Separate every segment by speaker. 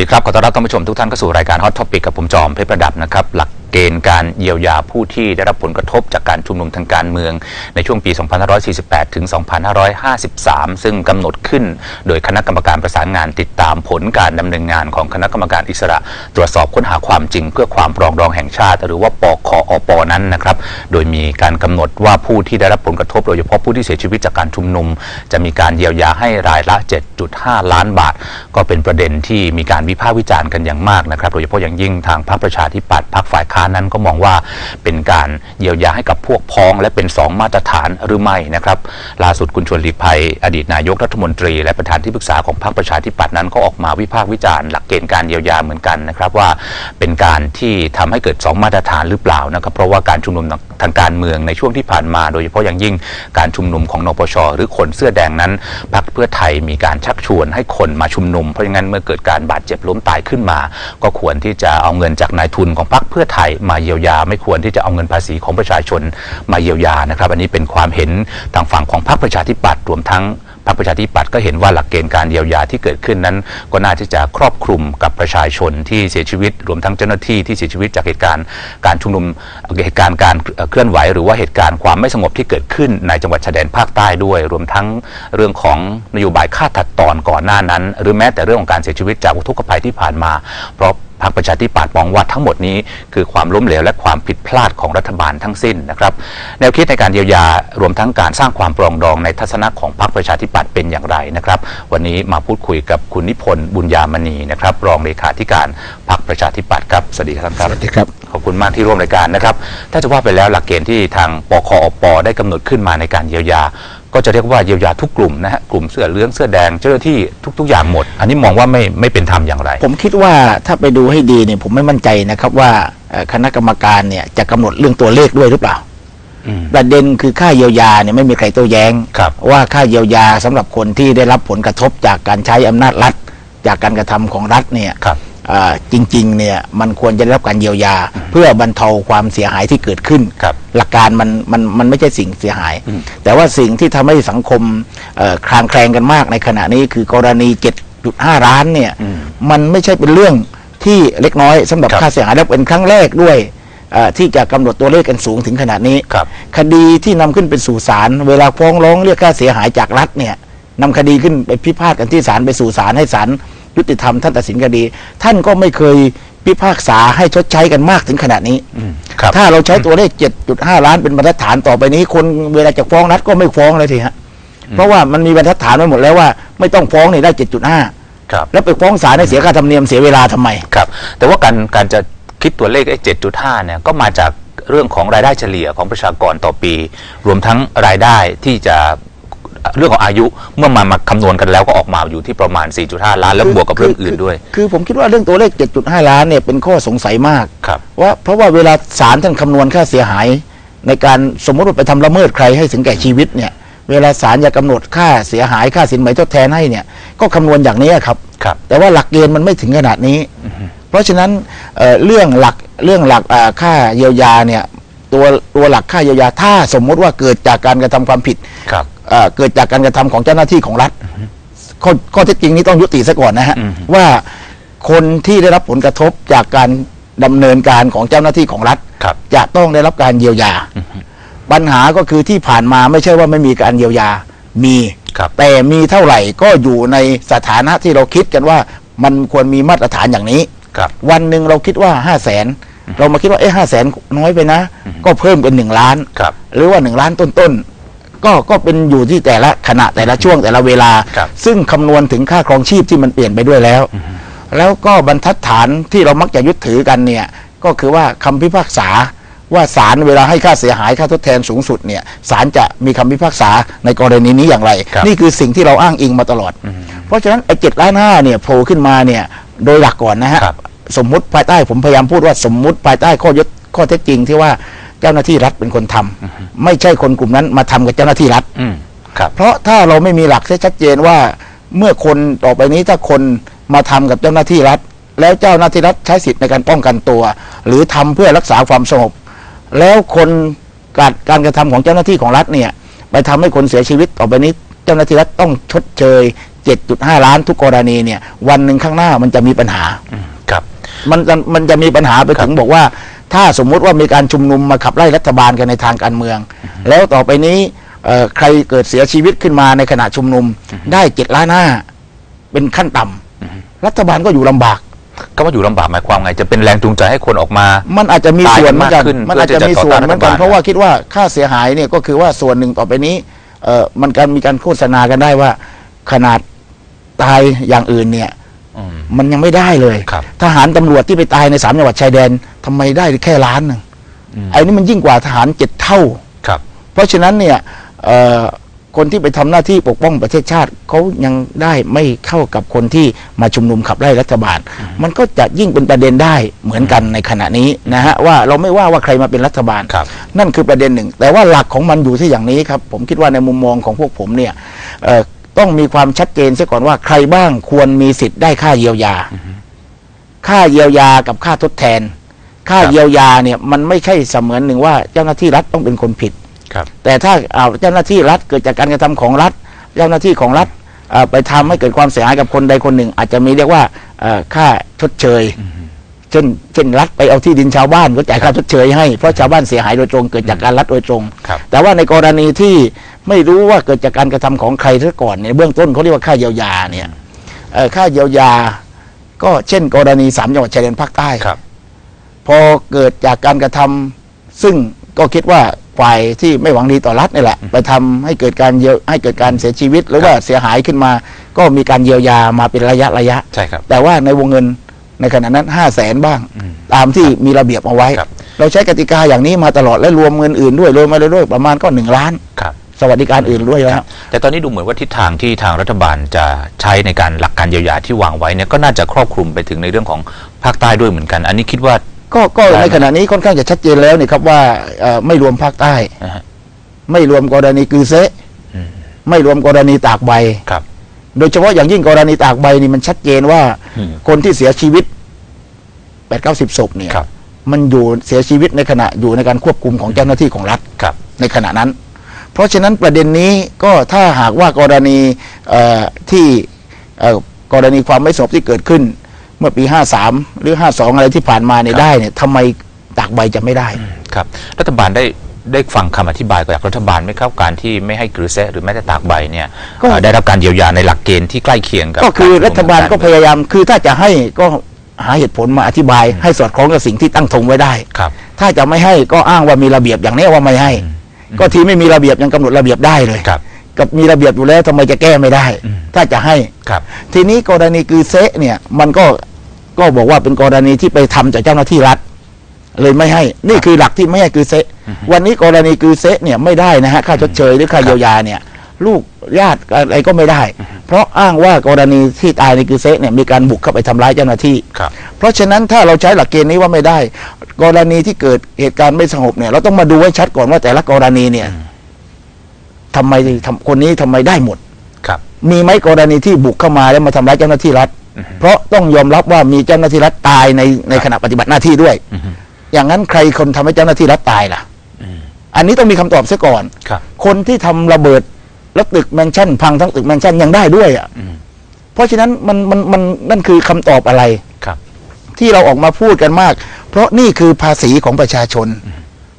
Speaker 1: สวัสดีครับ ขอต้อนรับท่านผู้ชมทุกท่านเข้าสู่รายการ Hot Topic กับผมจอมเพชรประดับนะครับหลัก เกณฑ์การเยียวยาผู้ที่ได้รับผลกระทบจากการชุมนุมทางการเมือง ในช่วงปี 2548 ถึง 2553 ซึ่งกำหนดขึ้น โดยคณะกรรมการประสานงานติดตามผลการดำเนินงานของคณะกรรมการอิสระ ตรวจสอบค้นหาความจริง เพื่อความปรองดองแห่งชาติ หรือว่าปคอปนั้นนะครับ โดยมีการกำหนดว่าผู้ที่ได้รับผลกระทบโดยเฉพาะผู้ที่เสียชีวิตจากการชุมนุม จะมีการเยียวยาให้รายละ 7.5 ล้านบาท ก็เป็นประเด็นที่มีการวิพากษ์วิจารณ์กันอย่างมากนะครับ โดยเฉพาะอย่างยิ่งทางพรรคประชาธิปัตย์พรรคฝ่ายค้านนั้นก็มองว่าเป็นการเยียวยาให้กับพวกพ้องและเป็น 2 มาตรฐานหรือไม่นะครับล่าสุดคุณชวนหลีกภัย อดีตนายกรัฐมนตรี และประธานที่ปรึกษาของพรรคประชาธิปัตย์นั้นก็ออกมาวิพากษ์วิจารณ์หลักเกณฑ์การเยียวยาเหมือนกันนะครับว่าเป็นการที่ทำให้เกิด 2 มาตรฐานหรือเปล่านะครับเพราะว่าการชุมนุมทางการเมืองในช่วงที่ผ่านมา โดยเฉพาะอย่างยิ่งการชุมนุมของนปชหรือคนเสื้อแดงนั้นพรรคเพื่อไทยมีการชักชวนให้คนมาชุมนุม เพราะฉะนั้นเมื่อเกิดการบาดเจ็บล้มตายขึ้นมา ก็ควรที่จะเอาเงินจากนายทุนของพรรคเพื่อไทยมาเยียวยา ไม่ควรที่จะเอาเงินภาษีของประชาชนมาเยียวยานะครับ อันนี้เป็นความเห็นทางฝั่งของพรรคประชาธิปัตย์รวมทั้งพรรคประชาธิปัตย์ก็เห็นว่าหลักเกณฑ์การเยียวยาที่เกิดขึ้นนั้น ก็น่าที่จะครอบคลุมกับประชาชนที่เสียชีวิต รวมทั้งเจ้าหน้าที่ที่เสียชีวิตจากเหตุการณ์การชุมนุมเหตุการณ์การเคลื่อนไหว หรือว่าเหตุการณ์ความไม่สงบที่เกิดขึ้นในจังหวัดชายแดนภาคใต้ด้วย รวมทั้งเรื่องของนโยบายค่าตัดตอนก่อนหน้านั้น หรือแม้แต่เรื่องของการเสียชีวิตจากอุทกภัยที่ผ่านมา เพราะ พรรคประชาธิปัตย์มองว่าทั้งหมดนี้คือความล้มเหลวและความผิดพลาดของรัฐบาลทั้งสิ้นนะครับแนวคิดในการเยียวยารวมทั้งการสร้างความปรองดองในทัศนะของพรรคประชาธิปัตย์เป็นอย่างไรนะครับ วันนี้มาพูดคุยกับคุณนิพนธ์บุญญามณีนะครับ รองเลขาธิการพรรคประชาธิปัตย์ครับสวัสดีครับ
Speaker 2: สวัสดีครับ
Speaker 1: ขอบคุณมากที่ร่วมรายการนะครับถ้าจะว่าไปแล้วหลักเกณฑ์ที่ทางปคอปได้กำหนดขึ้นมาในการเยียวยา ก็จะเรียกว่าเยียวยาทุกกลุ่มนะฮะกลุ่มเสื้อเหลืองเสื้อแดงเจ้าหน้าที่ทุก ๆ อย่างหมด อันนี้มองว่าไม่ไม่เป็นธรรมอย่างไร
Speaker 2: ผมคิดว่าถ้าไปดูให้ดีเนี่ยผมไม่มั่นใจนะครับว่าเอ่อคณะกรรมการเนี่ยจะกำหนดเรื่องตัวเลขด้วยหรือเปล่า
Speaker 1: อืม
Speaker 2: ประเด็นคือค่าเยียวยาเนี่ยไม่มีใครโต้แย้ง
Speaker 1: ครับ
Speaker 2: ว่าค่าเยียวยาสำหรับคนที่ได้รับผลกระทบจากการใช้อำนาจรัฐ จากการกระทำของรัฐเนี่ย
Speaker 1: ครับ
Speaker 2: อ่า จริงๆเนี่ยมันควรจะได้รับการเยียวยา เพื่อบรรเทาความเสียหายที่เกิดขึ้น
Speaker 1: ครับ
Speaker 2: หลักการมันมันมันไม่ใช่สิ่งเสียหาย
Speaker 1: อืม
Speaker 2: แต่ว่าสิ่งที่ทำให้สังคมเอ่อคลางแคลงกันมากในขณะนี้คือกรณี 7.5ล้านเนี่ย
Speaker 1: อืม
Speaker 2: มันไม่ใช่เป็นเรื่องที่เล็กน้อยสำหรับ
Speaker 1: ครับ
Speaker 2: ค่าเสียหายและเป็นครั้งแรกด้วยเอ่อที่จะกำหนดตัวเลขกันสูงถึงขนาดนี้
Speaker 1: ครับ
Speaker 2: คดีที่นำขึ้นเป็นสู่ศาลเวลาฟ้องร้องเรียกค่าเสียหายจากรัฐเนี่ยนำคดีขึ้นไปพิพาทกันที่ศาลไปสู่ศาลให้ศาล ยุติธรรมท่านตัดสินคดี ท่านก็ไม่เคยพิพากษาให้ชดใช้กันมากถึงขนาดนี้
Speaker 1: อืมครับ
Speaker 2: ถ้าเราใช้ตัวเลข 7.5 ล้านเป็นบรรทัดฐานต่อไปนี้ คนเวลาจะฟ้องรัฐก็ไม่ฟ้องเลยทีฮะ เพราะว่ามันมีบรรทัดฐานไว้หมดแล้วว่า ไม่ต้องฟ้องนี่ได้ 7.5
Speaker 1: ครับ
Speaker 2: แล้วไปฟ้องศาลให้เสียค่าธรรมเนียมเสียเวลาทำไม
Speaker 1: ครับ แต่ว่าการการจะคิดตัวเลขไอ้ 7.5 เนี่ยก็มาจากเรื่องของรายได้เฉลี่ยของประชากรต่อปี รวมทั้งรายได้ที่จะ เรื่องของอายุเมื่อมามาคำนวณกันแล้วก็ออกมาอยู่ที่ประมาณ 4.5 ล้านแล้วบวกกับเรื่องอื่นด้วย
Speaker 2: คือคือผมคิดว่าเรื่องตัวเลข 7.5 ล้านเนี่ยเป็นข้อสงสัยมาก
Speaker 1: ครับ
Speaker 2: ว่าเพราะว่าเวลาศาลท่านคำนวณค่าเสียหาย ในการสมมติว่าไปทำละเมิดใครให้ถึงแก่ชีวิตเนี่ยเวลาศาลจะกำหนดค่าเสียหายค่าสินไหมทดแทนให้เนี่ยก็คำนวณอย่างนี้ครับ
Speaker 1: ครับ
Speaker 2: แต่ว่าหลักเกณฑ์มันไม่ถึงขนาดนี้ เพราะฉะนั้นเอ่อเรื่องหลักเรื่องหลักอ่าค่าเยียวยาเนี่ย ตัวตัวหลักค่าเยียวยาถ้าสมมุติว่าเกิดจากการกระทำความผิด
Speaker 1: ครับ
Speaker 2: เอ่อเกิดจากการกระทำของเจ้าหน้าที่ของรัฐข้อข้อเท็จจริงนี้ต้องยุติซะก่อนนะฮะ
Speaker 1: อืม
Speaker 2: ว่าคนที่ได้รับผลกระทบจากการดำเนินการของเจ้าหน้าที่ของรัฐ
Speaker 1: ครับ
Speaker 2: จะต้องได้รับการเยียวยา ปัญหาก็คือที่ผ่านมาไม่ใช่ว่าไม่มีการเยียวยามี
Speaker 1: ครับ
Speaker 2: แต่มีเท่าไหร่ก็อยู่ในสถานะที่เราคิดกันว่ามันควรมีมาตรฐานอย่างนี้
Speaker 1: ครับ
Speaker 2: วันหนึ่งเราคิดว่าห้าแสน เรามาคิดว่าเอ้ห้าแสนน้อยไปนะ ก็เพิ่มเป็นหนึ่งล้าน
Speaker 1: ครับ
Speaker 2: หรือว่าหนึ่งล้านต้นๆก็ก็เป็นอยู่ที่แต่ละขณะแต่ละช่วงแต่ละเวลา
Speaker 1: ครับ
Speaker 2: ซึ่งคำนวณถึงค่าครองชีพที่มันเปลี่ยนไปด้วยแล้ว แล้วก็บรรทัดฐานที่เรามักจะยึดถือกันเนี่ย ก็คือว่าคำพิพากษาว่าศาลเวลาให้ค่าเสียหายค่าทดแทนสูงสุดเนี่ยศาลจะมีคำพิพากษาในกรณีนี้อย่างไร
Speaker 1: ครับ
Speaker 2: นี่คือสิ่งที่เราอ้างอิงมาตลอด เพราะฉะนั้นไอ้เจ็ดล้านห้าเนี่ยโผล่ขึ้นมาเนี่ยโดยหลักก่อนนะฮะ
Speaker 1: ครับ
Speaker 2: สมมุติภายใต้ผมพยายามพูดว่าสมมุติภายใต้ข้อยศข้อเท็จจริงที่ว่าเจ้าหน้าที่รัฐเป็นคนทำไม่ใช่คนกลุ่มนั้นมาทำกับเจ้าหน้าที่รัฐ
Speaker 1: อืมครับ
Speaker 2: เพราะถ้าเราไม่มีหลักที่ชัดเจนว่าเมื่อคนต่อไปนี้ถ้าคนมาทำกับเจ้าหน้าที่รัฐ แล้วเจ้าหน้าที่รัฐใช้สิทธิ์ในการป้องกันตัว หรือทำเพื่อรักษาความสงบแล้วคนการการกระทำของเจ้าหน้าที่ของรัฐเนี่ย ไปทำให้คนเสียชีวิตต่อไปนี้ เจ้าหน้าที่รัฐต้องชดเชย 7.5 ล้านทุกกรณีเนี่ย วันหนึ่งข้างหน้ามันจะมีปัญหา
Speaker 1: อื มครับ
Speaker 2: มันจะมันจะมีปัญหาไปถึงบอกว่า ถ้าสมมุติว่ามีการชุมนุมมาขับไล่รัฐบาลกันในทางการเมือง แล้วต่อไปนี้เอ่อใครเกิดเสียชีวิตขึ้นมาในขณะชุมนุมได้เจ็ดล้านห้าเป็นขั้นต่ำรัฐบาลก็อยู่ลำบาก
Speaker 1: ก็ว่าอยู่ลำบากหมายความไงจะเป็นแรงจูงใจให้คนออกมา
Speaker 2: มันอาจจะมีส่วนเหมือนกัน
Speaker 1: ตายกันมากขึ้น
Speaker 2: มันอาจจะมีส่วนเหมือนกัน
Speaker 1: เพื่อที่จะต่อต้านรัฐบาล
Speaker 2: เพราะว่าคิดว่าค่าเสียหายเนี่ยก็คือว่าส่วนหนึ่งต่อไปนี้เอ่อมันการมีการโฆษณากันได้ว่า ขนาดตายอย่างอื่นเนี่ย
Speaker 1: อื ม
Speaker 2: มันยังไม่ได้เลย
Speaker 1: ครับ
Speaker 2: ทหารตำรวจที่ไปตายในสามจังหวัดชายแดนทำไมได้แค่ล้านหนึ่ง
Speaker 1: อืม
Speaker 2: ไอ้นี่มันยิ่งกว่าทหารเจ็ดเท่า
Speaker 1: ครับ
Speaker 2: เพราะฉะนั้นเนี่ยเอ่อคนที่ไปทำหน้าที่ปกป้องประเทศชาติเขายังได้ไม่เข้ากับคนที่มาชุมนุมขับไล่รัฐบาล มันก็จะยิ่งเป็นประเด็นได้เหมือนกันในขณะนี้นะฮะว่าเราไม่ว่าว่าใครมาเป็นรัฐบาล
Speaker 1: ครับ
Speaker 2: นั่นคือประเด็นหนึ่ง แต่ว่าหลักของมันอยู่ที่อย่างนี้ครับ ผมคิดว่าในมุมมองของพวกผมเนี่ยเอ่อ ต้องมีความชัดเจนเสียก่อนว่าใครบ้างควรมีสิทธิ์ได้ค่าเยียวยา ค่าเยียวยากับค่าทดแทน ค่า
Speaker 1: ครับ
Speaker 2: เยียวยาเนี่ยมันไม่ใช่เสมือนหนึ่งว่าเจ้าหน้าที่รัฐต้องเป็นคนผิด
Speaker 1: ครับ
Speaker 2: แต่ถ้าเอาเจ้าหน้าที่รัฐเกิดจากการกระทำของรัฐ เจ้าหน้าที่ของรัฐเอ่อไปทำให้เกิดความเสียหายกับคนใดคนหนึ่ง อาจจะมีเรียกว่าเอ่อค่าชดเชยเช่นเช่นรัฐไปเอาที่ดินชาวบ้านก็จ่ายค่าชดเชยให้เพราะชาวบ้านเสียหายโดยตรงเกิดจากการรัฐโดยตรง
Speaker 1: ครับ
Speaker 2: แต่ว่าในกรณีที่ ไม่รู้ว่าเกิดจากการกระทำของใครซะก่อนเนี่ยเบื้องต้นเขาเรียกว่าค่าเยียวยาเนี่ยเอ่อค่าเยียวยา ก็เช่น กรณีสามจังหวัดชายแดนภาคใต้
Speaker 1: ครับ
Speaker 2: พอเกิดจากการกระทำซึ่งก็คิดว่าฝ่ายที่ไม่หวังดีต่อรัฐนี่แหละ ไปทำให้เกิดการเยียวให้เกิดการเสียชีวิต หรือว่าเสียหายขึ้นมา ก็มีการเยียวยามาเป็นระยะระยะ
Speaker 1: ใช่ครับ
Speaker 2: แต่ว่าในวงเงินในขณะนั้นห้าแสนบ้าง
Speaker 1: อืม
Speaker 2: ตามที่มีระเบียบเอาไว้
Speaker 1: ครับ
Speaker 2: เราใช้กติกาอย่างนี้มาตลอดและรวมเงินอื่นด้วยรวมมาเรื่อยๆประมาณก็หนึ่งล้าน
Speaker 1: ครับ
Speaker 2: สวัสดิการอื่นด้วยแล้ว
Speaker 1: แต่ตอนนี้ดูเหมือนว่าทิศทางที่ทางรัฐบาลจะใช้ในการหลักการเยียวยาที่วางไว้เนี่ยก็น่าจะครอบคลุมไปถึงในเรื่องของภาคใต้ด้วยเหมือนกัน อันนี้คิดว่า
Speaker 2: ก็ก็
Speaker 1: ได้
Speaker 2: ในขณะนี้ค่อนข้างจะชัดเจนแล้วนี่ครับว่าเอ่อไม่รวมภาคใต้
Speaker 1: นะฮะ
Speaker 2: ไม่รวมกรณีกือเซะ
Speaker 1: อืม
Speaker 2: ไม่รวมกรณีตากใบ
Speaker 1: ครับ
Speaker 2: โดยเฉพาะอย่างยิ่งกรณีตากใบนี่มันชัดเจนว่า
Speaker 1: อืม
Speaker 2: คนที่เสียชีวิตแปดเก้าสิบศพเนี่ย
Speaker 1: ครับ
Speaker 2: มันอยู่เสียชีวิตในขณะอยู่ในการควบคุมของเจ้าหน้าที่ของรัฐ
Speaker 1: ครับใน
Speaker 2: ในขณะนั้นเพ ราะฉะนั้นประเด็นนี้ก็ถ้าหากว่ากรณีเอ่อที่เอ่อกรณีความไม่สงบที่เกิดขึ้น เมื่อปี 53 หรือ 52 อะไรที่ผ่านมาเนี่ย
Speaker 1: ครับ
Speaker 2: ได้เนี่ยทำไมตากใบจะไม่ได้
Speaker 1: ครับ รัฐบาลได้ได้ฟังคำอธิบายจากรัฐบาลไหมครับการที่ไม่ให้กรือแซะหรือแม้แต่ตากใบเนี่ย
Speaker 2: ก็
Speaker 1: เอ่อได้รับการเยียวยาในหลักเกณฑ์ที่ใกล้เคียงกับ
Speaker 2: ก็คือ
Speaker 1: ชุมนุม
Speaker 2: รัฐบาลก็
Speaker 1: ทง
Speaker 2: พ
Speaker 1: รเมือง
Speaker 2: ยายามคือถ้าจะให้ก็หาเหตุผลมาอธิบาย ให้สอดคล้องกับสิ่งที่ตั้งธงไว้ได้
Speaker 1: ครับ
Speaker 2: ถ้าจะไม่ให้ก็อ้างว่ามีระเบียบอย่างนี้ว่าไม่ให้ ก็ทีไม่มีระเบียบยังกำหนดระเบียบได้เลย
Speaker 1: ครับ
Speaker 2: กับมีระเบียบอยู่แล้วทำไมจะแก้ไม่ได้
Speaker 1: อืม
Speaker 2: ถ้าจะให้
Speaker 1: ครับ
Speaker 2: ทีนี้กรณีกือเซะเนี่ย มันก็ก็บอกว่าเป็นกรณีที่ไปทำจากเจ้าหน้าที่รัฐ เลยไม่ให้ นี่คือหลักที่ไม่ให้กือเซะวันนี้กรณีกือเซะเนี่ยไม่ได้นะฮะค่าชดเชยหรือค่าเยียวยาเนี่ย ลูกญาติอะไรก็ไม่ได้ เพราะอ้างว่ากรณีที่ตายในกือเซะเนี่ยมีการบุกเข้าไปทำร้ายเจ้าหน้าที่
Speaker 1: ครับ
Speaker 2: เพราะฉะนั้นถ้าเราใช้หลักเกณฑ์นี้ว่าไม่ได้ กรณีที่เกิดเหตุการณ์ไม่สงบเนี่ยเราต้องมาดูให้ชัดก่อนว่าแต่ละกรณีเนี่ยทำไมทำคนนี้ทำไมได้หมด
Speaker 1: ครับ
Speaker 2: มีไหมกรณีที่บุกเข้ามาแล้วมาทำร้ายเจ้าหน้าที่รัฐ
Speaker 1: อือฮึ
Speaker 2: เพราะต้องยอมรับว่ามีเจ้าหน้าที่รัฐตายในใน
Speaker 1: ครับ
Speaker 2: ขณะปฏิบัติหน้าที่ด้วย
Speaker 1: อือฮึ
Speaker 2: อย่างนั้นใครคนทำให้เจ้าหน้าที่รัฐตายล่ะ
Speaker 1: อืม
Speaker 2: อันนี้ต้องมีคำตอบเสียก่อน
Speaker 1: ครับ
Speaker 2: คนที่ทำระเบิด แล้วตึกแมนชั่นพังทั้งตึกแมนชั่นยังได้ด้วยอะ
Speaker 1: อืม
Speaker 2: เพราะฉะนั้นมันมันมันนั่นคือคำตอบอะไร
Speaker 1: ครับ
Speaker 2: ที่เราออกมาพูดกันมาก เพราะนี่คือภาษีของประชาชน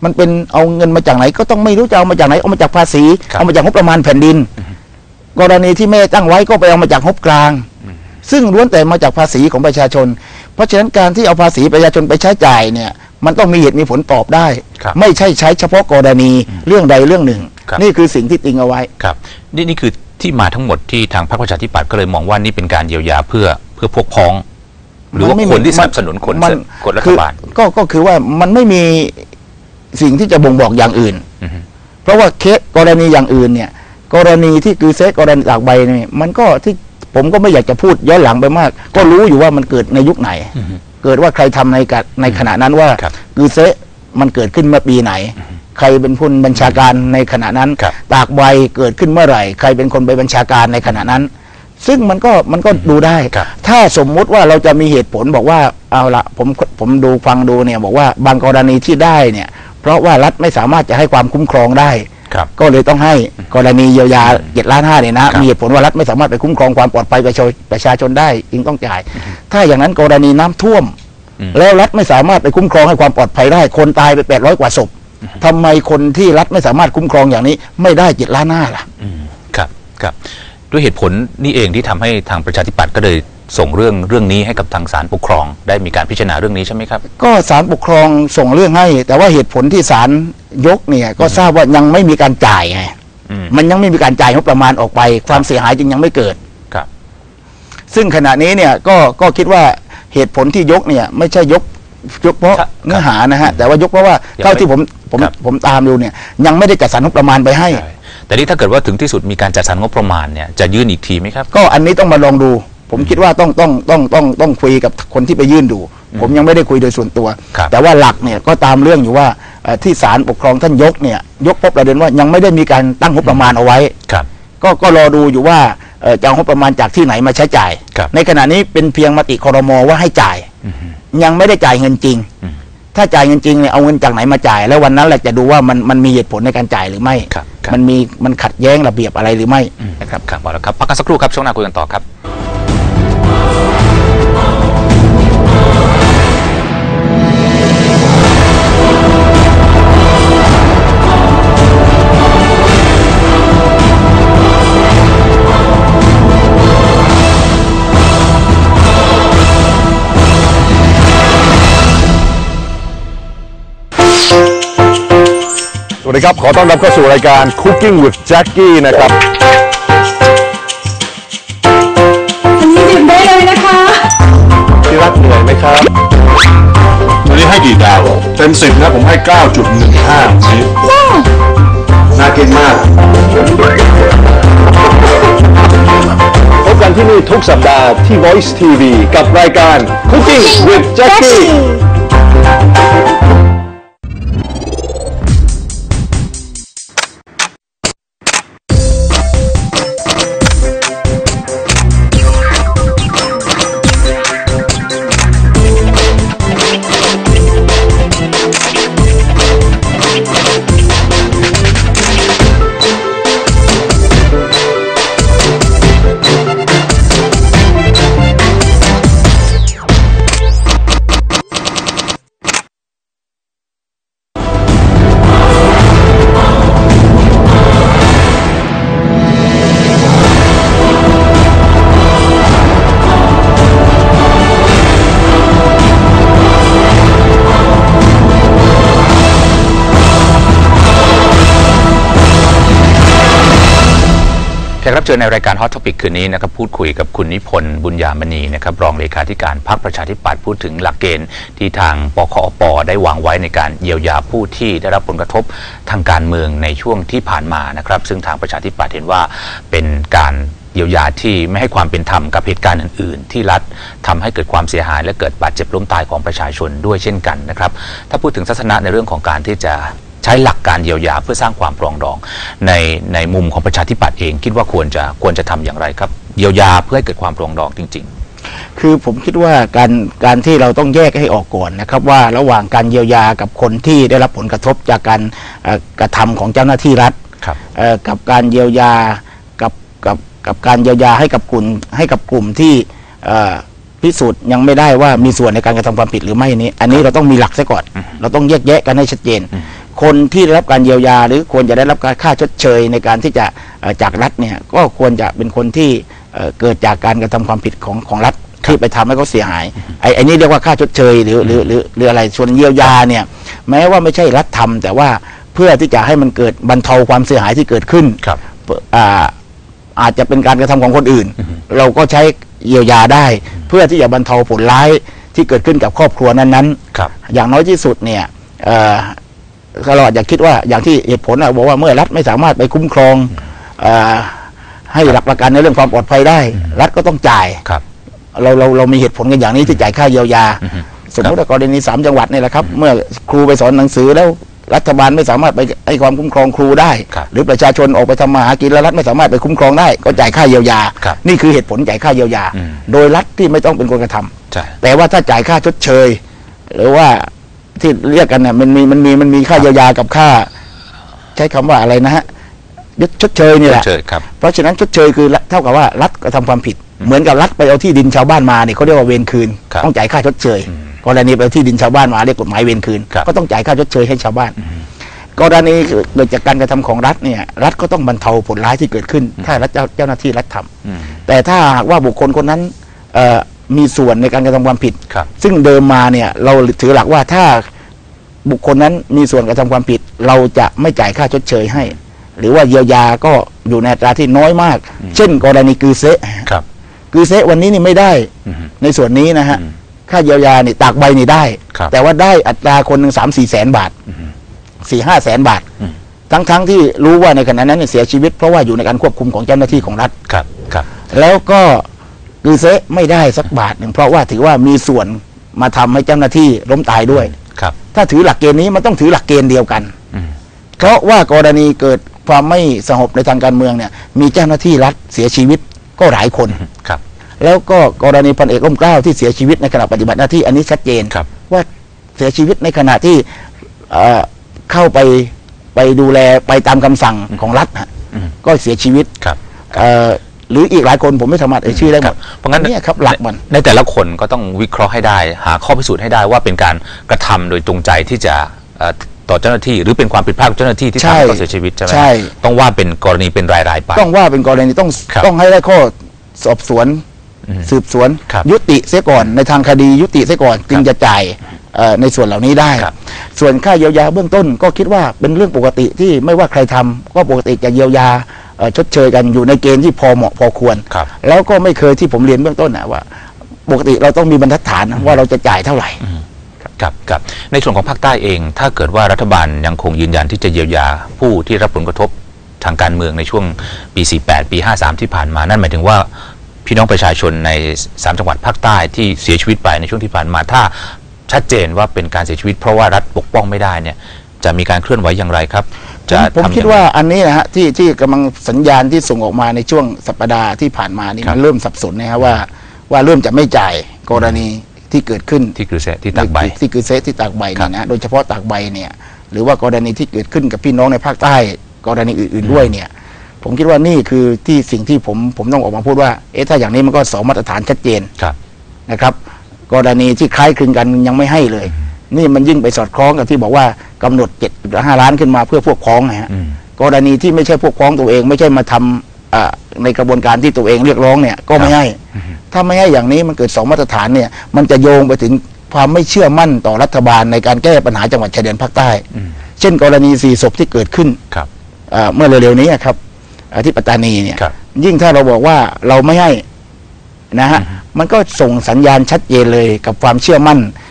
Speaker 2: มันเป็นเอาเงินมาจากไหนก็ต้องไม่รู้จะเอามาจากไหนเอามาจากภาษี
Speaker 1: ครับ
Speaker 2: เอามาจากงบประมาณแผ่นดิน กรณีที่ไม่ได้ตั้งไว้ก็ไปเอามาจากงบกลางซึ่งล้วนแต่มาจากภาษีของประชาชน เพราะฉะนั้นการที่เอาภาษีประชาชนไปใช้จ่ายเนี่ย มันต้องมีเหตุมีผลตอบได้
Speaker 1: ครับ
Speaker 2: ไม่ใช่ใช้เฉพาะกรณีเรื่องใดเรื่องหนึ่ง
Speaker 1: ครับ
Speaker 2: นี่คือสิ่งที่ติงเอาไว้
Speaker 1: ครับนี่นี่คือที่มาทั้งหมดที่ทางพรรคประชาธิปัตย์ก็เลยมองว่านี่เป็นการเยียวยาเพื่อเพื่อพวกพ้อง หรือว่า
Speaker 2: มันไม่มี
Speaker 1: คนที่สนับสนุนคน
Speaker 2: มัน
Speaker 1: คนรั
Speaker 2: คื
Speaker 1: ฐ
Speaker 2: อ
Speaker 1: บาล
Speaker 2: ก็ก็คือว่ามันไม่มีสิ่งที่จะบ่งบอกอย่างอื่น
Speaker 1: อือฮึ
Speaker 2: เพราะว่าเคสกรณีอย่างอื่นเนี่ย กรณีที่คือเซะกรณีตากใบเนี่ยมันก็ที่ผมก็ไม่อยากจะพูดย้อนหลังไปมาก ก็รู้อยู่ว่ามันเกิดในยุคไหน
Speaker 1: อือฮึ
Speaker 2: เกิดว่าใครทำในกะในขณะนั้นว่า
Speaker 1: ครับ
Speaker 2: คือเซะมันเกิดขึ้นเมื่อปีไหน ใครเป็นผู้บัญชาการในขณะนั้น
Speaker 1: ครับ
Speaker 2: ตากใบเกิดขึ้นเมื่อไหร่ ใครเป็นคนไปบัญชาการในขณะนั้น ซึ่งมันก็มันก็ดูได้
Speaker 1: ครับ
Speaker 2: ถ้าสมมุติว่าเราจะมีเหตุผลบอกว่าเอาละผมผมดูฟังดูเนี่ยบอกว่าบางกรณีที่ได้เนี่ย เพราะว่ารัฐไม่สามารถจะให้ความคุ้มครองได้
Speaker 1: ครับ
Speaker 2: ก็เลยต้องให้กรณีเยียวยาเจ็ดล้านห้าเนี่ยนะครับมีเหตุผลว่ารัฐไม่สามารถไปคุ้มครองความปลอดภัยประชาประชาชนได้จึงต้องจ่าย ถ้าอย่างนั้นกรณีน้ำท่วม
Speaker 1: อืม
Speaker 2: แล้วรัฐไม่สามารถไปคุ้มครองให้ความปลอดภัยได้ คนตายไปแปดร้อยกว่าศพทำไมคนที่รัฐไม่สามารถคุ้มครองอย่างนี้ ไม่ได้เจ็ดล้านห้าล่ะ
Speaker 1: อืมครับครับ ด้วยเหตุผลนี่เองที่ทำให้ทางประชาธิปัตย์ก็เลย ส่งเรื่องเรื่องนี้ให้กับทางศาลปกครอง ได้มีการพิจารณาเรื่องนี้ใช่ไหมครับ
Speaker 2: ก็ศาลปกครองส่งเรื่องให้ แต่ว่าเหตุผลที่ศาลยกเนี่ยก็ทราบว่ายังไม่มีการจ่ายไง
Speaker 1: อืม
Speaker 2: มันยังไม่มีการจ่ายงบประมาณออกไป ความเสียหายจึงยังไม่เกิด
Speaker 1: ครับ
Speaker 2: ซึ่งขณะนี้เนี่ยก็ก็คิดว่าเหตุผลที่ยกเนี่ย ไม่ใช่ยกยกเพราะ
Speaker 1: ครับ
Speaker 2: เนื้อหานะฮะแต่ว่ายกเพราะว่า
Speaker 1: ยังไม่
Speaker 2: เท่าที่ผมผม
Speaker 1: ครับ
Speaker 2: ผมตามดูเนี่ย ยังไม่ได้จัดสรรงบประมาณไปให้
Speaker 1: ใช่แต่นี่ถ้าเกิดว่าถึงที่สุดมีการจัดสรรงบประมาณเนี่ยจะยื่นอีกทีไหมครับ
Speaker 2: ก็อันนี้ต้องมาลองดู ผมคิดว่าต้องต้องต้องต้องต้องคุยกับคนที่ไปยื่นดู ผมยังไม่ได้คุยโดยส่วนตัว
Speaker 1: ครับ
Speaker 2: แต่ว่าหลักเนี่ยก็ตามเรื่องอยู่ว่าเอ่อที่ศาลปกครองท่านยกเนี่ยยกเพราะประเด็นว่ายังไม่ได้มีการตั้งงบประมาณเอาไว้
Speaker 1: ครับ
Speaker 2: ก็ก็รอดูอยู่ว่าเอ่อจะเอางบประมาณจากที่ไหนมาใช้จ่าย
Speaker 1: ครับ
Speaker 2: ในขณะนี้เป็นเพียงมติคอรมอว่าให้จ่าย
Speaker 1: อืม
Speaker 2: ยังไม่ได้จ่ายเงินจริง
Speaker 1: อืม
Speaker 2: ถ้าจ่ายเงินจริงเนี่ยเอาเงินจากไหนมาจ่าย แล้ววันนั้นแหละจะดูว่ามันมันมีเหตุผลในการจ่ายหรือไม่
Speaker 1: ครับครับ
Speaker 2: มันมีมันขัดแย้งระเบียบอะไรหรือไม่ นะครับ
Speaker 1: ครับเอาละครับพักกันสักครู่ครับช่วงหน้าคุยกันต่อครับ
Speaker 3: วัสดีครับ ขอต้อนรับเข้าสู่รายการ Cooking with Jackie นะครับ
Speaker 4: อันนี้ดื่มได้เลยนะคะ
Speaker 3: ที่รักเหนื่อยไหมครับ
Speaker 5: วันนี้ให้กี่ดาว เต็มสิบนะผมให้ 9.15นี้น่ากินมาก
Speaker 3: พบกันที่นี่ทุกสัปดาห์ที่ Voice TV กับรายการ Cooking with Jackie
Speaker 1: รับเชิญในรายการ Hot Topic คืนนี้นะครับพูดคุยกับคุณนิพนธ์บุญญามณีนะครับรองเลขาธิการพรรคประชาธิปัตย์พูดถึงหลักเกณฑ์ที่ทางปคอปได้วางไว้ในการเยียวยาผู้ที่ได้รับผลกระทบทางการเมืองในช่วงที่ผ่านมานะครับ ซึ่งทางประชาธิปัตย์เห็นว่าเป็นการเยียวยาที่ไม่ให้ความเป็นธรรมกับเหตุการณ์อื่น ๆ ที่รัฐทำให้เกิดความเสียหาย และเกิดบาดเจ็บล้มตายของประชาชนด้วยเช่นกันนะครับถ้าพูดถึงทัศนะในเรื่องของการที่จะ ใช้หลักการเยียวยาเพื่อสร้างความปรองดอง ในในมุมของประชาธิปัตย์เอง คิดว่าควรจะควรจะทำอย่างไรครับ เยียวยาเพื่อให้เกิดความปรองดองจริง
Speaker 2: คือผมคิดว่าการการที่เราต้องแยกให้ออกก่อนนะครับว่าระหว่างการเยียวยากับคนที่ได้รับผลกระทบจากการเอ่อกระทำของเจ้าหน้าที่รัฐ
Speaker 1: ๆครับ
Speaker 2: เอ่อกับการเยียวยากับกับกับการเยียวยาให้กับกลุ่มให้กับกลุ่มที่เอ่อพิสูจน์ยังไม่ได้ว่ามีส่วนในการกระทำความผิดหรือไม่นี้ อันนี้เราต้องมีหลักซะก่อน เราต้องแยกแยะกันให้ชัดเจน คนที่ได้รับการเยียวยา หรือควรจะได้รับการค่าชดเชยในการที่จะเอ่อจากรัฐเนี่ยก็ควรจะเป็นคนที่เอ่อเกิดจากการกระทำความผิดของของรัฐที่ไปทำให้เขาเสียหายไอ้ไอ้นี่เรียกว่าค่าชดเชยหรือหรือหรือหรืออะไรส่วนเยียวยาเนี่ยแม้ว่าไม่ใช่รัฐทำแต่ว่าเพื่อที่จะให้มันเกิดบรรเทาความเสียหายที่เกิดขึ้น
Speaker 1: ครับ
Speaker 2: อ่าอาจจะเป็นการกระทำของคนอื่น เราก็ใช้เยียวยาได้ เพื่อที่จะบรรเทาผลร้ายที่เกิดขึ้นกับครอบครัวนั้น
Speaker 1: ครับ
Speaker 2: ๆอย่างน้อยที่สุดเนี่ย เอ่อเราอาจจะคิดว่าอย่างที่เหตุผลอะบอกว่าเมื่อรัฐไม่สามารถไปคุ้มครองเออให้หลักประกันในเรื่องความปลอดภัยได้ รัฐก็ต้องจ่าย
Speaker 1: ครับ
Speaker 2: เราเราเรามีเหตุผลกันอย่างนี้ที่จ่ายค่าเยียวยา
Speaker 1: อือฮึ
Speaker 2: สมมติว่ากรณีสามจังหวัดนี่แหละครับ เมื่อครูไปสอนหนังสือแล้วรัฐบาลไม่สามารถไปให้ความคุ้มครองครูได้
Speaker 1: ครับ
Speaker 2: หรือประชาชนออกไปทำมาหากินแล้วรัฐไม่สามารถไปคุ้มครองได้ ก็จ่ายค่าเยียวยา
Speaker 1: ครับ
Speaker 2: นี่คือเหตุผลจ่ายค่าเยียวยา
Speaker 1: อืม
Speaker 2: โดยรัฐที่ไม่ต้องเป็นคนกระทำ
Speaker 1: ใช่
Speaker 2: แต่ว่าถ้าจ่ายค่าชดเชย หรือว่า ที่เรียกกันเนี่ยมันมีมันมีมันมีค่าเยียวยากับค่า ใช้คำว่าอะไรนะฮะยศชดเชยนี่แหละ
Speaker 1: ชดเชยครับ
Speaker 2: เพราะฉะนั้นชดเชยคือเท่ากับว่ารัฐกระทำความผิด เหมือนกับรัฐไปเอาที่ดินชาวบ้านมาเนี่ยเขาเรียกว่าเวรคืน
Speaker 1: ครับ
Speaker 2: ต้องจ่ายค่าชดเชยกรณีไปเอาที่ดินชาวบ้านมาเรียกกฎหมายเวรคืน
Speaker 1: ครับ
Speaker 2: ก็ต้องจ่ายค่าชดเชยให้ชาวบ้าน กรณีเกิดจากการกระทำของรัฐเนี่ย รัฐก็ต้องบรรเทาผลร้ายที่เกิดขึ้น ถ้ารัฐเจ้าเจ้าหน้าที่รัฐทำ
Speaker 1: อืม
Speaker 2: แต่ถ้าหากว่าบุคคลคนนั้นเอ่อมีส่วนในการกระทำความผิด
Speaker 1: ครับ
Speaker 2: ซึ่งเดิมมาเนี่ยเราถือหลักว่าถ้า บุคคลนั้นมีส่วนกระทำความผิด เราจะไม่จ่ายค่าชดเชยให้ หรือว่าเยียวยาก็อยู่ในอัตราที่น้อยมาก เช่น กรณีกือเซะ
Speaker 1: ครับ
Speaker 2: กือเซะวันนี้นี่ไม่ได้
Speaker 1: อืม
Speaker 2: ในส่วนนี้นะฮะ
Speaker 1: อืม
Speaker 2: ค่าเยียวยานี่ตากใบนี่ได้
Speaker 1: ครับ
Speaker 2: แต่ว่าได้อัตราคนหนึ่งสามสี่แสนบาทสี่ห้าแสนบาท
Speaker 1: อืม
Speaker 2: ทั้งทั้งที่รู้ว่าในขณะนั้นเนี่ยเสียชีวิตเพราะว่าอยู่ในการควบคุมของเจ้าหน้าที่ของรัฐ
Speaker 1: ครับครับ
Speaker 2: แล้วก็กือเซะไม่ได้สักบาทหนึ่งเพราะว่าถือว่ามีส่วนมาทำให้เจ้าหน้าที่ล้มตายด้วย
Speaker 1: ครับ
Speaker 2: ถ้าถือหลักเกณฑ์นี้มันต้องถือหลักเกณฑ์เดียวกัน
Speaker 1: อืม
Speaker 2: เพราะว่ากรณีเกิดความไม่สงบในทางการเมืองเนี่ย มีเจ้าหน้าที่รัฐเสียชีวิตก็หลายคน
Speaker 1: ครับ
Speaker 2: แล้วก็กรณีพันเอกร่มเกล้าที่เสียชีวิตในขณะปฏิบัติหน้าที่อันนี้ชัดเจน
Speaker 1: ครับ
Speaker 2: ว่าเสียชีวิตในขณะที่เอ่อเข้าไปไปดูแลไปตามคำสั่งของรัฐฮะ
Speaker 1: อืม
Speaker 2: ก็เสียชีวิต
Speaker 1: ครับ
Speaker 2: เอ่อ หรืออีกหลายคนผมไม่สามารถเอ่ยชื่อได้หม
Speaker 1: ครับ
Speaker 2: ด
Speaker 1: เพราะงั้น
Speaker 2: เนี่ยครับหลักมัน
Speaker 1: ในแต่ละคนก็ต้องวิเคราะห์ให้ได้ หาข้อพิสูจน์ให้ได้ว่าเป็นการกระทำโดยจงใจที่จะเอ่อต่อเจ้าหน้าที่ หรือเป็นความผิดพลาดของเจ้าหน้าที่ที่
Speaker 2: ใช่
Speaker 1: ทำให้เขาเสียชีวิตใช่ไหม
Speaker 2: ใช่
Speaker 1: ต้องว่าเป็นกรณีเป็นรายๆไป
Speaker 2: ต้องว่าเป็นกรณีต้อง
Speaker 1: ครับ
Speaker 2: ต้องให้ได้ข้อสอบสวน
Speaker 1: อืม
Speaker 2: สืบสวน
Speaker 1: ครับ
Speaker 2: ยุติเสียก่อนในทางคดียุติเสียก่อนจึงจะจ่ายเอ่อในส่วนเหล่านี้ได้
Speaker 1: ครับ
Speaker 2: ส่วนค่าเยียวยาเบื้องต้นก็คิดว่าเป็นเรื่องปกติที่ไม่ว่าใครทำก็ปกติจะเยียวยาเอ่อ ชดเชยกันอยู่ในเกณฑ์ที่พอเหมาะพอควร
Speaker 1: ครับ
Speaker 2: แล้วก็ไม่เคยที่ผมเรียนเบื้องต้นนะว่า ปกติเราต้องมีบรรทัดฐานนะว่าเราจะจ่ายเท่าไหร่
Speaker 1: ครับครับในส่วนของภาคใต้เอง ถ้าเกิดว่ารัฐบาลยังคงยืนยันที่จะเยียวยาผู้ที่รับผลกระทบทางการเมืองในช่วงปี 48 ปี 53 ที่ผ่านมา นั่นหมายถึงว่าพี่น้องประชาชนใน 3 จังหวัดภาคใต้ที่เสียชีวิตไปในช่วงที่ผ่านมาถ้าชัดเจนว่าเป็นการเสียชีวิตเพราะว่ารัฐปกป้องไม่ได้เนี่ย จะมีการเคลื่อนไหวอย่างไรครับ จะ
Speaker 2: ผมผม
Speaker 1: ทำ
Speaker 2: คิด
Speaker 1: ยังไง
Speaker 2: ว่าอันนี้นะฮะที่ที่กำลังสัญญาณที่ส่งออกมาในช่วงสัปดาห์ที่ผ่านมานี่
Speaker 1: ครับ
Speaker 2: มันเริ่มสับสนนะฮะว่า ว่าเริ่มจะไม่จ่ายกรณีที่เกิดขึ้น
Speaker 1: ที่คือเสที่ตากใบ
Speaker 2: ที่คือเซตที่ตากใบ
Speaker 1: ครั
Speaker 2: เนี่ย
Speaker 1: บ
Speaker 2: นะโดยเฉพาะตากใบเนี่ยหรือว่ากรณีที่เกิดขึ้นกับพี่น้องในภาคใต้กรณีอื่น ๆด้วยเนี่ย ผมคิดว่านี่คือที่สิ่งที่ผมผมต้องออกมาพูดว่าเอ๊ะถ้าอย่างนี้มันก็สองมาตรฐานชัดเจน
Speaker 1: ครับ
Speaker 2: นะครับ กรณีที่คล้ายคลึงกันยังไม่ให้เลย นี่มันยิ่งไปสอดคล้องกับที่บอกว่ากำหนดเจ็ดห้าล้านขึ้นมาเพื่อพวกพ้องนะฮะ
Speaker 1: อืม
Speaker 2: กรณีที่ไม่ใช่พวกพ้องตัวเอง ไม่ใช่มาทำอ่าในกระบวนการที่ตัวเองเรียกร้องเนี่ยก็ไม่ให้ ถ้าไม่ให้อย่างนี้มันเกิดสองมาตรฐานเนี่ย มันจะโยงไปถึงความไม่เชื่อมั่นต่อรัฐบาลในการแก้ปัญหาจังหวัดชายแดนภาคใต้
Speaker 1: อืม
Speaker 2: เช่น กรณีสี่ศพที่เกิดขึ้น
Speaker 1: ครับ
Speaker 2: อ่าเมื่อเร็วๆนี้ครับอ่าที่ปัตตานีเนี่ย
Speaker 1: ครับ
Speaker 2: ยิ่งถ้าเราบอกว่าเราไม่ให้นะฮะ มันก็ส่งสัญญาณชัดเจนเลยกับความเชื่อมั่นอ่า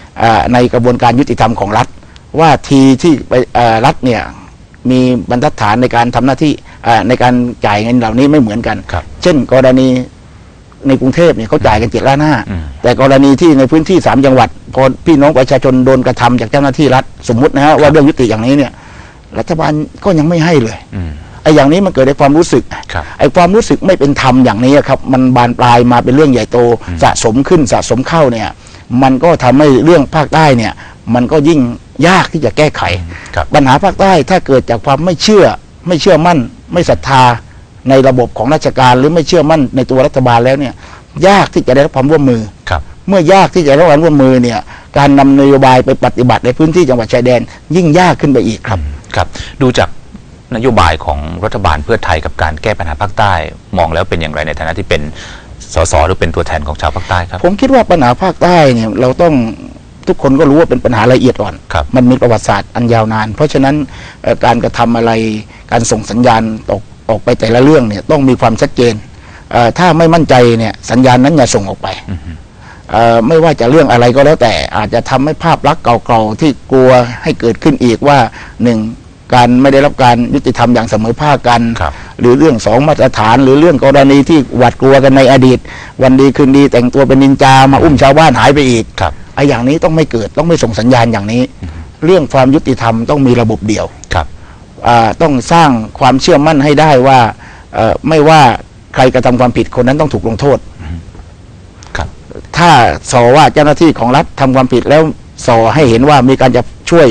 Speaker 2: ในกระบวนการยุติธรรมของรัฐ ว่าทีที่ไปอ่ารัฐเนี่ยมีบรรทัดฐานในการทำหน้าที่อ่าในการจ่ายเงินเหล่านี้ไม่เหมือนกัน
Speaker 1: ครับ
Speaker 2: เช่น กรณีในกรุงเทพเนี่ยเขาจ่ายกันเจ็ดล้านห้า
Speaker 1: อืม
Speaker 2: แต่กรณีที่ในพื้นที่สามจังหวัดพอพี่น้องประชาชนโดนกระทำจากเจ้าหน้าที่รัฐสมมุตินะฮะว่าเรื่องยุติอย่างนี้เนี่ย รัฐบาลก็ยังไม่ให้เลย
Speaker 1: อืม
Speaker 2: ไอ้อย่างนี้มันเกิดในความรู้สึก
Speaker 1: ครับ
Speaker 2: ไอ้ความรู้สึกไม่เป็นธรรมอย่างนี้ครับ มันบานปลายมาเป็นเรื่องใหญ่โตสะสมขึ้นสะสมเข้าเนี่ย มันก็ทำให้เรื่องภาคใต้เนี่ย มันก็ยิ่งยากที่จะแก้ไข
Speaker 1: ครับ
Speaker 2: ปัญหาภาคใต้ถ้าเกิดจากความไม่เชื่อ ไม่เชื่อมั่น ไม่ศรัทธาในระบบของราชการหรือไม่เชื่อมั่นในตัวรัฐบาลแล้วเนี่ย ยากที่จะได้รับความร่วมมือ
Speaker 1: ครับ
Speaker 2: เมื่อยากที่จะได้รับความร่วมมือเนี่ย การนำนโยบายไปปฏิบัติในพื้นที่จังหวัดชายแดน ยิ่งยากขึ้นไปอีกครับ
Speaker 1: ครับ ดูจากนโยบายของรัฐบาลเพื่อไทยกับการแก้ปัญหาภาคใต้ มองแล้วเป็นอย่างไรในฐานะที่เป็น สสหรือเป็นตัวแทนของชาวภาคใต้ครับ
Speaker 2: ผมคิดว่าปัญหาภาคใต้เนี่ยเราต้องทุกคนก็รู้ว่าเป็นปัญหาละเอียดอ่อน
Speaker 1: ครับ
Speaker 2: มันมีประวัติศาสตร์อันยาวนาน เพราะฉะนั้นเอ่อการกระทำอะไรการส่งสัญญาณออกออกไปแต่ละเรื่องเนี่ยต้องมีความชัดเจนเอ่อถ้าไม่มั่นใจเนี่ยสัญญาณนั้นอย่าส่งออกไปเอ่อไม่ว่าจะเรื่องอะไรก็แล้วแต่อาจจะทำให้ภาพลักษณ์เก่าๆที่กลัวให้เกิดขึ้นอีกว่าหนึ่ง การไม่ได้รับการยุติธรรมอย่างเสมอภาคกัน
Speaker 1: ครับ
Speaker 2: หรือเรื่องสองมาตรฐาน หรือเรื่องกรณีที่หวาดกลัวกันในอดีต วันดีคืนดีแต่งตัวเป็นนินจามาอุ้มชาวบ้านหายไปอีก
Speaker 1: ครับ
Speaker 2: ไอ้อย่างนี้ต้องไม่เกิดต้องไม่ส่งสัญญาณอย่างนี้ เรื่องความยุติธรรมต้องมีระบบเดียว
Speaker 1: ครับ
Speaker 2: อ่าต้องสร้างความเชื่อมั่นให้ได้ว่าเอ่อไม่ว่าใครกระทำความผิดคนนั้นต้องถูกลงโทษ
Speaker 1: ครับ
Speaker 2: ถ้าสอว่าเจ้าหน้าที่ของรัฐทำความผิดแล้วสอให้เห็นว่ามีการจะช่วย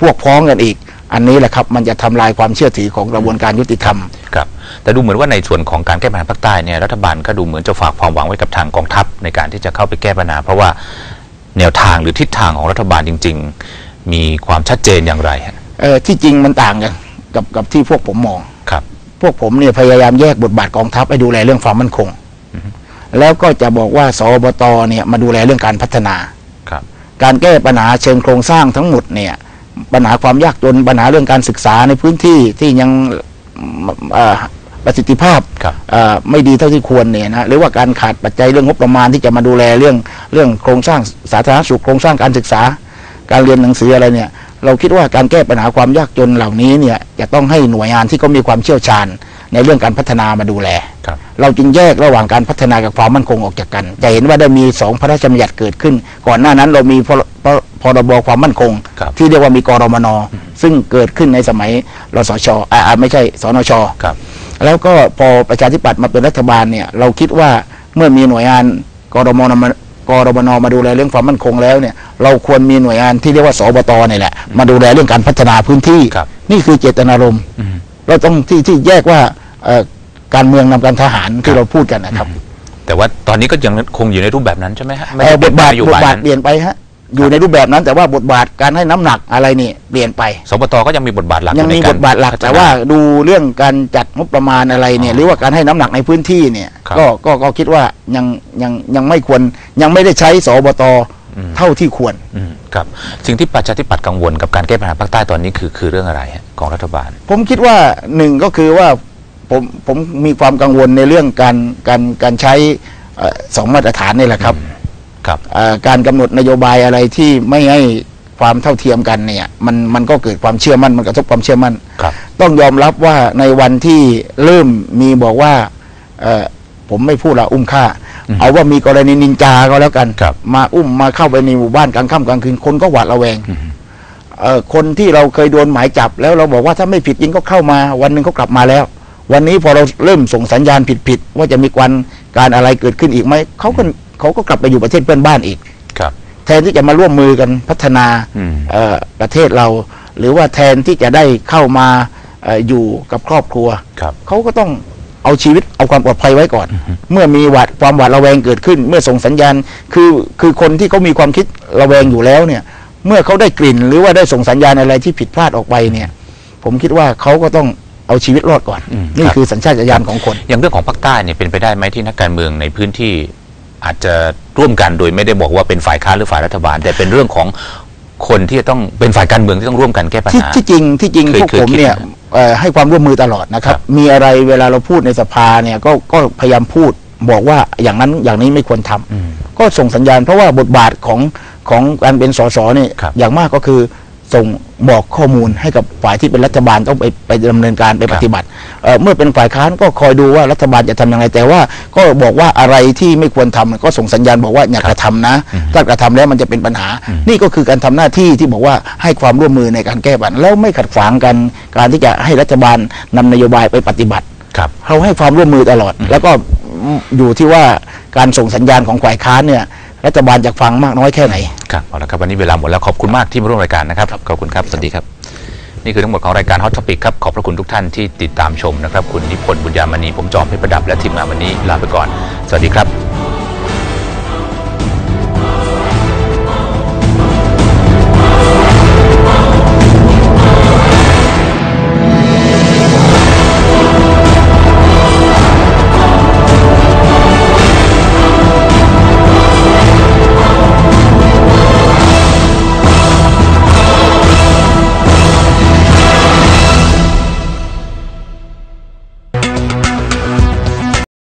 Speaker 2: พวกพ้องกันอีก อันนี้แหละครับมันจะทำลายความเชื่อถือของกระบวนการยุติธรรม
Speaker 1: ครับแต่ดูเหมือนว่าในส่วนของการแก้ปัญหาภาคใต้เนี่ยรัฐบาลก็ดูเหมือนจะฝากความหวังไว้กับทางกองทัพในการที่จะเข้าไปแก้ปัญหา เพราะว่าแนวทางหรือทิศทางของรัฐบาลจริง ๆ มีความชัดเจนอย่างไรฮะ
Speaker 2: เออที่จริงมันต่างกันกับกับที่พวกผมมอง
Speaker 1: ครับ
Speaker 2: พวกผมเนี่ยพยายามแยกบทบาทกองทัพให้ดูแลเรื่องความมั่นคง แล้วก็จะบอกว่าสอบตเนี่ยมาดูแลเรื่องการพัฒนา
Speaker 1: ครับ
Speaker 2: การแก้ปัญหาเชิงโครงสร้างทั้งหมดเนี่ย ปัญหาความยากจนปัญหาเรื่องการศึกษาในพื้นที่ที่ยังเอ่อประสิทธิภาพ
Speaker 1: ครับ
Speaker 2: เอ่อไม่ดีเท่าที่ควรเนี่ยนะหรือว่าการขาดปัจจัยเรื่องงบประมาณที่จะมาดูแลเรื่องเรื่องโครงสร้างสาธารณสุขโครงสร้างการศึกษา การเรียนหนังสืออะไรเนี่ยเราคิดว่าการแก้ปัญหาความยากจนเหล่านี้เนี่ยจะต้องให้หน่วยงานที่เขามีความเชี่ยวชาญ ในเรื่องการพัฒนามาดูแล
Speaker 1: ครับ
Speaker 2: เราจึงแยกระหว่างการพัฒนากับความมั่นคงออกจากกัน จะเห็นว่าได้มีสองพระราชบัญญัติเกิดขึ้น ก่อนหน้านั้นเรามีพรพรพรบความมั่นคง
Speaker 1: ครับ
Speaker 2: ที่เรียกว่ามีกรมน ซึ่งเกิดขึ้นในสมัยรสชอ่าอ่าไม่ใช่สนช
Speaker 1: ครับ
Speaker 2: แล้วก็พอประชาธิปัตย์มาเป็นรัฐบาลเนี่ยเราคิดว่าเมื่อมีหน่วยงานกรมนมากรมนมาดูแลเรื่องความมั่นคงแล้วเนี่ย เราควรมีหน่วยงานที่เรียกว่าสบตเนี่ยแหละมาดูแลเรื่องการพัฒนาพื้นที่
Speaker 1: ครับ
Speaker 2: นี่คือเจตนารมณ์
Speaker 1: อืม
Speaker 2: เราต้องที่ที่แยกว่าเอ่อการเมืองนำการทหารที่เราพูดกันนะครับ
Speaker 1: แต่ว่าตอนนี้ก็ยังคงอยู่ในรูปแบบนั้นใช่ไหมฮะไม่
Speaker 2: เอ่
Speaker 1: ได้
Speaker 2: อบทบาท
Speaker 1: เปลี่ยน
Speaker 2: บท
Speaker 1: นโย
Speaker 2: บาท
Speaker 1: นั้น
Speaker 2: เปลี่ยนไปฮะอยู่ในรูปแบบนั้น แต่ว่าบทบาทการให้น้ำหนักอะไรนี่เปลี่ยนไป
Speaker 1: สบตก็ยังมีบทบาทหลัก
Speaker 2: ยังมี
Speaker 1: ในก
Speaker 2: บ
Speaker 1: ร
Speaker 2: ทบาทหลัก
Speaker 1: พัฒน
Speaker 2: แต่ว่าดูเรื่องการจัดงบประมาณอะไรเนี่ย
Speaker 1: อ๋อ
Speaker 2: หรือว่าการให้น้ำหนักในพื้นที่เนี่ย
Speaker 1: ครับ
Speaker 2: ก็ก็ก็คิดว่ายังยังยังไม่ควรยังไม่ได้ใช้สบต
Speaker 1: อืม
Speaker 2: เท่าที่ควร
Speaker 1: อืมครับสิ่งที่ประชาธิปัตย์กังวลกับการแก้ปัญหาภาคใต้ตอนนี้คือคือเรื่องอะไรฮะของรัฐบาล
Speaker 2: ผมคิดว่าหนึ่งก็คือว่าผมผมมีความกังวลในเรื่องการการการใช้เอ่อสองมาตรฐานนี่แหละครับ
Speaker 1: ครับ
Speaker 2: เอ่อการกำหนดนโยบายอะไรที่ไม่ให้ความเท่าเทียมกันเนี่ยมันมันก็เกิดความเชื่อมั่นมันกระทบความเชื่อมั่น
Speaker 1: ครับ
Speaker 2: ต้องยอมรับว่าในวันที่เริ่มมีบอกว่าเอ่อผมไม่พูดละอุ้มฆ่า
Speaker 1: อืม
Speaker 2: เอาว่ามีกรณีนินจาก็แล้วกัน
Speaker 1: ครับ
Speaker 2: มาอุ้มมาเข้าไปในหมู่บ้านกลางค่ำกลางคืนคนก็หวาดระแวง
Speaker 1: อืม
Speaker 2: เอ่อคนที่เราเคยโดนหมายจับ แล้วเราบอกว่าถ้าไม่ผิดจริงก็เข้ามา วันหนึ่งเขากลับมาแล้ว วันนี้พอเราเริ่มส่งสัญญาณผิดๆว่าจะมีการการอะไรเกิดขึ้นอีกไหมเขาก็เขาก็กลับไปอยู่ประเทศเพื่อนบ้านอีก
Speaker 1: ครับ
Speaker 2: แทนที่จะมาร่วมมือกันพัฒนา
Speaker 1: อืม
Speaker 2: เอ่อประเทศเรา หรือว่าแทนที่จะได้เข้ามาเอออยู่กับครอบครัว
Speaker 1: ครับ
Speaker 2: เขาก็ต้อง เอาชีวิตเอาความปลอดภัยไว้ก่อน เมื่อมีหวาดความหวาดระแวงเกิดขึ้น เมื่อส่งสัญญาณคือคือคนที่เขามีความคิดระแวงอยู่แล้วเนี่ย เมื่อเขาได้กลิ่นหรือว่าได้ส่งสัญญาณอะไรที่ผิดพลาดออกไปเนี่ย ผมคิดว่าเขาก็ต้องเอาชีวิตรอดก่อน
Speaker 1: อืม
Speaker 2: นี่
Speaker 1: ครับ
Speaker 2: คือสัญชาตญาณของคน
Speaker 1: อย่างเรื่องของภาคใต้เนี่ยเป็นไปได้ไหมที่นักการเมืองในพื้นที่อาจจะร่วมกันโดยไม่ได้บอกว่าเป็นฝ่ายค้านหรือฝ่ายรัฐบาล แต่เป็นเรื่องของคนที่จะต้องเป็นฝ่ายการเมืองที่ต้องร่วมกันแก้ปัญ
Speaker 2: ที่
Speaker 1: หา
Speaker 2: ที่จริงที่จริง
Speaker 1: เคย
Speaker 2: พวก
Speaker 1: เคย
Speaker 2: ผม
Speaker 1: คิด
Speaker 2: เนี่ย
Speaker 1: ไหม
Speaker 2: เอ่อ ให้ความร่วมมือตลอดนะครับ
Speaker 1: ครับ
Speaker 2: มีอะไรเวลาเราพูดในสภาเนี่ยก็ก็พยายามพูดบอกว่าอย่างนั้นอย่างนี้ไม่ควรทำ
Speaker 1: อืม
Speaker 2: ก็ส่งสัญญาณเพราะว่าบทบาทของของการเป็นสสเนี่ย
Speaker 1: ครับ
Speaker 2: อย่างมากก็คือส่ง บอกข้อมูลให้กับฝ่ายที่เป็นรัฐบาลต้องไปไปดำเนินการไป
Speaker 1: ครับ
Speaker 2: ปฏิบัติเอ่อเมื่อเป็นฝ่ายค้านก็คอยดูว่ารัฐบาลจะทำยังไงแต่ว่า ก็บอกว่าอะไรที่ไม่ควรทำก็ส่งสัญญาณบอกว่าอย่ากระทำนะ ถ้ากระทำแล้วมันจะเป็นปัญหา นี่ก็คือการทำหน้าที่ที่บอกว่าให้ความร่วมมือในการแก้ปัญหาแล้วไม่ขัดขวางกัน การที่จะให้รัฐบาลนำนโยบายไปปฏิบัติ
Speaker 1: ครับ
Speaker 2: เราให้ความร่วมมือตลอด แล้วก็อยู่ที่ว่าการส่งสัญญาณของฝ่ายค้านเนี่ยรัฐบาลจะฟังมากน้อยแค่ไหน
Speaker 1: ครับเอาละครับวันนี้เวลาหมดแล้วขอบคุณมากที่มาร่วมรายการนะครับ ขอบคุณครับ สวัสดีครับ นี่คือทั้งหมดของรายการ Hot Topic ครับ ขอบพระคุณทุกท่านที่ติดตามชมนะครับ คุณนิพนธ์บุญญามณี ผมจอมเพชรประดับและทีมงานวันนี้ลาไปก่อน สวัสดีครับ